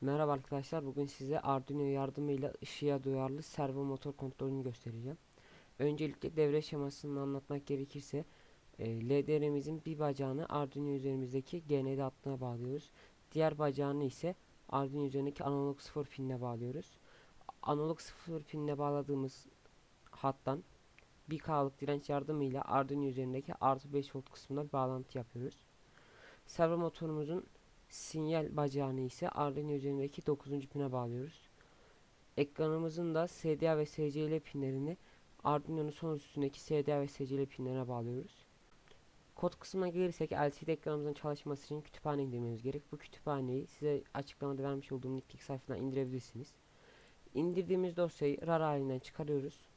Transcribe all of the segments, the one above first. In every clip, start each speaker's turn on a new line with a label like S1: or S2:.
S1: Merhaba arkadaşlar bugün size Arduino yardımıyla ışığa duyarlı servo motor kontrolünü göstereceğim. Öncelikle devre şemasını anlatmak gerekirse e, LDR'imizin bir bacağını Arduino üzerimizdeki GND hattına bağlıyoruz. Diğer bacağını ise Arduino üzerindeki analog 0 pinine bağlıyoruz. Analog 0 pinine bağladığımız hattan 1K'lık direnç yardımıyla Arduino üzerindeki artı 5 volt kısmına bağlantı yapıyoruz. Servo motorumuzun sinyal bacağını ise Arduino üzerindeki 9. pine bağlıyoruz. Ekranımızın da SDA ve SCL pinlerini Arduino'nun son üstündeki SDA ve SCL pinlerine bağlıyoruz. Kod kısmına gelirsek LCD ekranımızın çalışması için kütüphane indirmemiz gerek. Bu kütüphaneyi size açıklamada vermiş olduğum linkteki sayfadan indirebilirsiniz. İndirdiğimiz dosyayı RAR halinden çıkarıyoruz.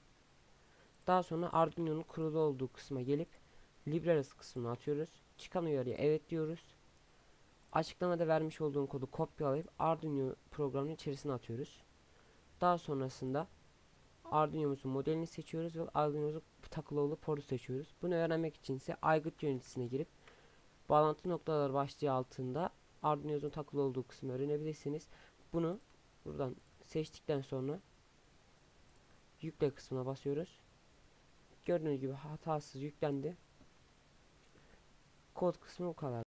S1: Daha sonra Arduino'nun kurulu olduğu kısma gelip Libreres kısmına atıyoruz. Çıkan uyarıya evet diyoruz. Açıklamada vermiş olduğum kodu kopyalayıp Arduino programının içerisine atıyoruz. Daha sonrasında Arduino'muzun modelini seçiyoruz ve Arduino'muzun takılı olduğu portu seçiyoruz. Bunu öğrenmek için ise aygıt yöneticisine girip bağlantı noktaları başlığı altında Arduino'muzun takılı olduğu kısmı öğrenebilirsiniz. Bunu buradan seçtikten sonra yükle kısmına basıyoruz. Gördüğünüz gibi hatasız yüklendi. Kod kısmı bu kadar.